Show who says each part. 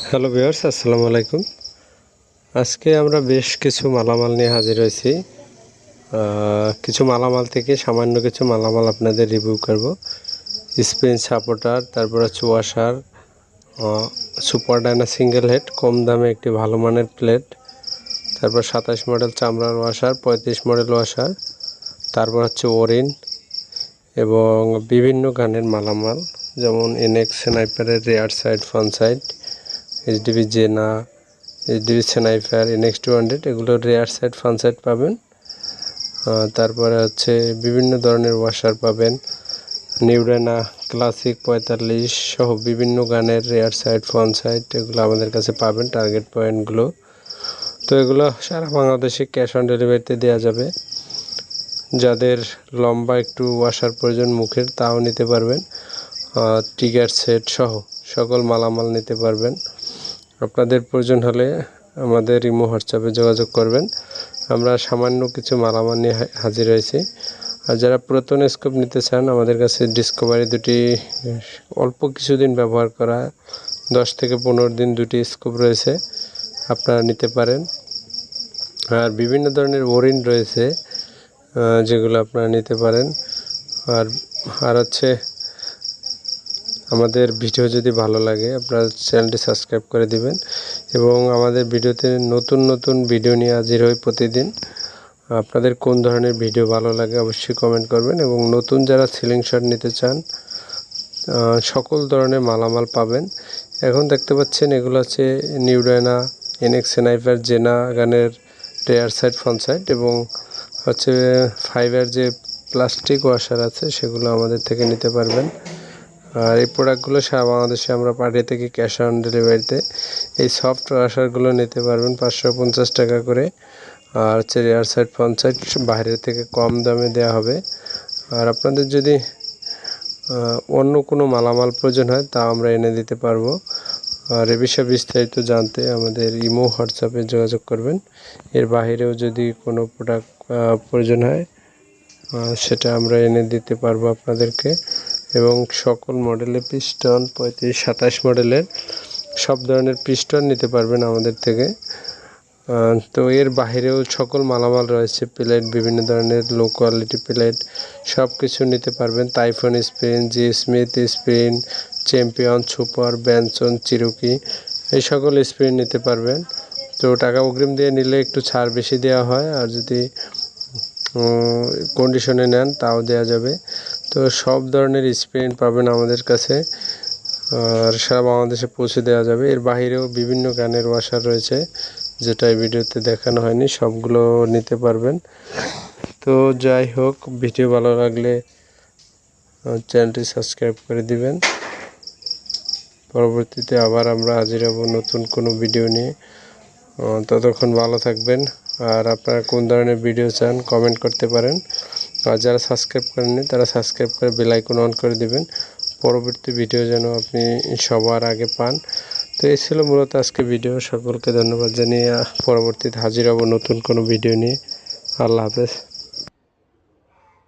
Speaker 1: Hello viewers আসসালামু আলাইকুম। আজকে আমরা বেশ কিছু মালামাল নিয়ে হাজির হয়েছি। কিছু মালামাল থেকে সামান্য কিছু মালামাল আপনাদের রিভিউ করব। স্প্রিন সাপোর্টার তারপর হচ্ছে washer super Dyna single head কম দামে একটি ভালো মানের প্লেট তারপর সাতাশ মডেল চামড়ার ওয়াশার পঁয়ত্রিশ মডেল ওয়াশার তারপর হচ্ছে ওরিন এবং বিভিন্ন গানের মালামাল, যেমন NX স্নাইপারের rear side front side HDB জেনা HDB Sniper NX two hundred এগুলো রেয়ার সাইড ফ্রন্ট সাইড পাবেন। তারপরে হচ্ছে বিভিন্ন ধরনের ওয়াশার পাবেন। নিউরেনা ক্লাসিক পঁয়তাল্লিশ সহ বিভিন্ন গানের রেয়ার সাইড ফ্রন্ট সাইড এগুলো আমাদের কাছে পাবেন টার্গেট পয়েন্টগুলো তো এগুলো সারা বাংলাদেশে ক্যাশ অন ডেলিভারিতে দেওয়া যাবে। যাদের লম্বা একটু ওয়াশার প্রয়োজন মুখের, তাও নিতে পারবেন। টিগার সেট সহ সকল মালামাল নিতে পারবেন। আপনাদের প্রয়োজন হলে আমাদের ইমো হোয়াটসঅ্যাপে যোগাযোগ করবেন। আমরা সামান্য কিছু মালামাল নিয়ে হাজির হয়েছি। আর যারা পুরাতন স্কোপ নিতে চান, আমাদের কাছে ডিসকভারি দুটি, অল্প কিছুদিন ব্যবহার করা, দশ থেকে পনেরো দিন দুটি স্কোপ রয়েছে, আপনারা নিতে পারেন। আর বিভিন্ন ধরনের ওরিন রয়েছে যেগুলো আপনারা নিতে পারেন। আর আর হচ্ছে আমাদের ভিডিও যদি ভালো লাগে, আপনারা চ্যানেলটি সাবস্ক্রাইব করে দিবেন এবং আমাদের ভিডিওতে নতুন নতুন ভিডিও নিয়ে হাজির হই প্রতিদিন। আপনাদের কোন ধরনের ভিডিও ভালো লাগে অবশ্যই কমেন্ট করবেন এবং নতুন যারা সিলিং শট নিতে চান সকল ধরনের মালামাল পাবেন। এখন দেখতে পাচ্ছেন এগুলো হচ্ছে নিউডায়না এনএক্স স্নাইপার জেনা গানের রেয়ার সাইড ফ্রন্ট সাইড এবং হচ্ছে ফাইবার যে প্লাস্টিক ওয়াশার আছে, সেগুলো আমাদের থেকে নিতে পারবেন। আর এই প্রোডাক্টগুলো সারা বাংলাদেশে আমরা পাঠিয়ে থাকি ক্যাশ অন ডেলিভারিতে এই সফট ওয়াশারগুলো নিতে পারবেন পাঁচশো পঞ্চাশ টাকা করে। আর হচ্ছে রেয়ার সাইড সাইড বাইরে থেকে কম দামে দেওয়া হবে। আর আপনাদের যদি অন্য কোনো মালামাল প্রয়োজন হয় তা আমরা এনে দিতে পারব। আর এ বিষয়ে বিস্তারিত জানতে আমাদের ইমো, হোয়াটসঅ্যাপে যোগাযোগ করবেন। এর বাইরেও যদি কোনো প্রোডাক্ট প্রয়োজন হয় সেটা আমরা এনে দিতে পারব আপনাদেরকে। এবং সকল মডেলের পিস্টন পঁয়ত্রিশ, সাতাশ মডেলের সব ধরনের পিস্টন নিতে পারবেন আমাদের থেকে। তো এর বাইরেও সকল মালামাল রয়েছে প্লেট বিভিন্ন ধরনের লো কোয়ালিটি প্লেট সব কিছু নিতে পারবেন। Typhoon spring G Smith spring champion super Benson চিরুকি এই সকল স্প্রিন নিতে পারবেন। তো টাকা অগ্রিম দিয়ে নিলে একটু ছাড় বেশি দেওয়া হয়, আর যদি কন্ডিশনে নেন তাও দেওয়া যাবে। তো সব ধরনের স্প্রিন পাবেন আমাদের কাছে। আর সারা বাংলাদেশে পৌঁছে দেওয়া যাবে। এর বাইরেও বিভিন্ন গানের ওয়াশার রয়েছে, যেটা এই ভিডিওতে দেখানো হয়নি, সবগুলো নিতে পারবেন। তো যাই হোক, ভিডিও ভালো লাগলে চ্যানেলটি সাবস্ক্রাইব করে দিবেন। পরবর্তীতে আবার আমরা হাজির হব নতুন কোনো ভিডিও নিয়ে। ততক্ষণ ভালো থাকবেন। আর আপনারা কোন ধরনের ভিডিও চান কমেন্ট করতে পারেন। আর যারা সাবস্ক্রাইব করেননি, তারা সাবস্ক্রাইব করে বেল আইকন অন করে দিবেন। পরবর্তী ভিডিও যেন আপনি সবার আগে পান। তো এই ছিল মূলত আজকে ভিডিও সকলকে ধন্যবাদ জানিয়ে পরবর্তীতে হাজির হব নতুন কোনো ভিডিও নিয়ে। আল্লাহ হাফেজ।